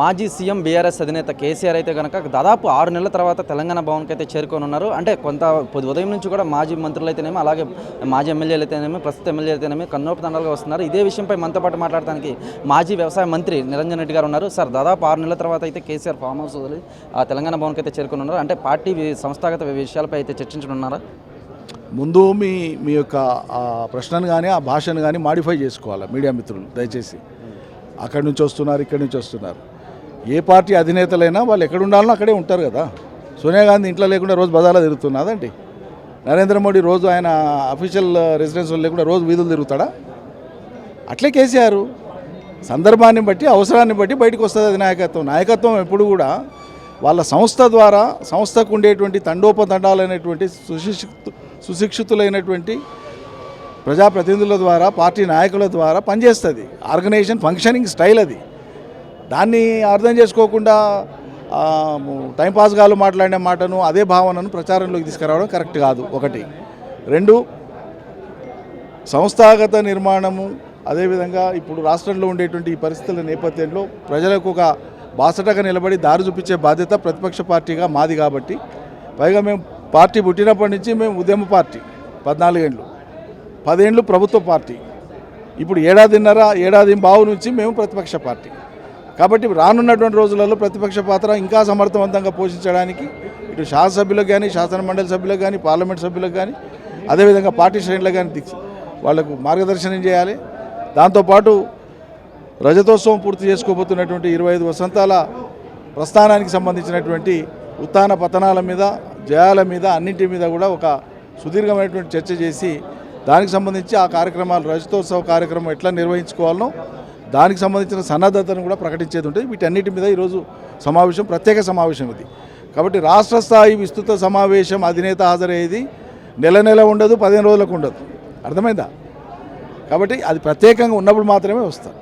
మాజీ CM BRS అధినేత కేసీఆర్ అయితే కనుక దాదాపు ఆరు నెలల తర్వాత తెలంగాణ భవన్కి అయితే చేరుకొని ఉన్నారు అంటే కొంత పొద్దు ఉదయం నుంచి కూడా మాజీ మంత్రులు అయితేనేమి అలాగే మాజీ ఎమ్మెల్యేలు అయితేనేమి ప్రస్తుత ఎమ్మెల్యే అయితేనేమి కన్నోపతండాలుగా వస్తున్నారు. ఇదే విషయంపై మనతో పాటు మాట్లాడడానికి మాజీ వ్యవసాయ మంత్రి నిరంజన్ రెడ్డి గారు ఉన్నారు. సార్ దాదాపు ఆరు నెలల తర్వాత అయితే కేసీఆర్ ఫామ్ హౌస్ వదిలి ఆ తెలంగాణ భవన్కి అయితే చేరుకొని ఉన్నారు అంటే పార్టీ సంస్థాగత విషయాలపై అయితే చర్చించనున్నారా? ముందు మీ మీ యొక్క ప్రశ్నను కానీ ఆ భాషను కానీ మాడిఫై చేసుకోవాలి మీడియా మిత్రులు దయచేసి. అక్కడి నుంచి వస్తున్నారు ఇక్కడి నుంచి వస్తున్నారు. ఏ పార్టీ అధినేతలైనా వాళ్ళు ఎక్కడ ఉండాలనో అక్కడే ఉంటారు కదా. సోనియా గాంధీ ఇంట్లో లేకుండా రోజు బజార్లో తిరుగుతున్నదండి నరేంద్ర మోడీ రోజు ఆయన అఫీషియల్ రెసిడెన్స్ లేకుండా రోజు వీధులు తిరుగుతాడా? అట్లే కేసీఆర్. సందర్భాన్ని బట్టి అవసరాన్ని బట్టి బయటకు వస్తుంది అది నాయకత్వం. నాయకత్వం ఎప్పుడు కూడా వాళ్ళ సంస్థ ద్వారా సంస్థకు ఉండేటువంటి తండోపతండాలైనటువంటి సుశిక్షి సుశిక్షితులైనటువంటి ప్రజాప్రతినిధుల ద్వారా పార్టీ నాయకుల ద్వారా పనిచేస్తుంది. ఆర్గనైజేషన్ ఫంక్షనింగ్ స్టైల్ అది. దాన్ని అర్థం చేసుకోకుండా టైంపాస్గాలు మాట్లాడిన మాటను అదే భావనను ప్రచారంలోకి తీసుకురావడం కరెక్ట్ కాదు. ఒకటి. రెండు సంస్థాగత నిర్మాణము అదేవిధంగా ఇప్పుడు రాష్ట్రంలో ఉండేటువంటి ఈ పరిస్థితుల నేపథ్యంలో ప్రజలకు ఒక బాసటగా నిలబడి దారి చూపించే బాధ్యత ప్రతిపక్ష పార్టీగా మాది కాబట్టి పైగా మేము పార్టీ పుట్టినప్పటి నుంచి మేము ఉద్యమ పార్టీ పద్నాలుగేండ్లు. పదేండ్లు ప్రభుత్వ పార్టీ. ఇప్పుడు ఏడాదిన్నర ఏడాది బావు నుంచి మేము ప్రతిపక్ష పార్టీ. కాబట్టి రానున్నటువంటి రోజులలో ప్రతిపక్ష పాత్ర ఇంకా సమర్థవంతంగా పోషించడానికి ఇటు శాసనసభ్యులకు కానీ శాసన మండలి సభ్యులకు కానీ పార్లమెంట్ సభ్యులకు కానీ అదేవిధంగా పార్టీ శ్రేణులకు కానీ వాళ్ళకు మార్గదర్శనం చేయాలి. దాంతోపాటు రజతోత్సవం పూర్తి చేసుకోబోతున్నటువంటి ఇరవై ఐదు వసంతాల ప్రస్థానానికి సంబంధించినటువంటి ఉత్థాన పతనాల మీద జయాల మీద అన్నింటి మీద కూడా ఒక సుదీర్ఘమైనటువంటి చర్చ చేసి దానికి సంబంధించి ఆ కార్యక్రమాలు రజతోత్సవ కార్యక్రమం ఎట్లా నిర్వహించుకోవాలనో దానికి సంబంధించిన సన్నద్ధతను కూడా ప్రకటించేది ఉంటుంది వీటన్నిటి మీద ఈరోజు సమావేశం ప్రత్యేక సమావేశం ఇది. కాబట్టి రాష్ట్ర స్థాయి విస్తృత సమావేశం అధినేత హాజరయ్యేది నెల నెల ఉండదు పదిహేను రోజులకు ఉండదు. అర్థమైందా? కాబట్టి అది ప్రత్యేకంగా ఉన్నప్పుడు మాత్రమే వస్తారు.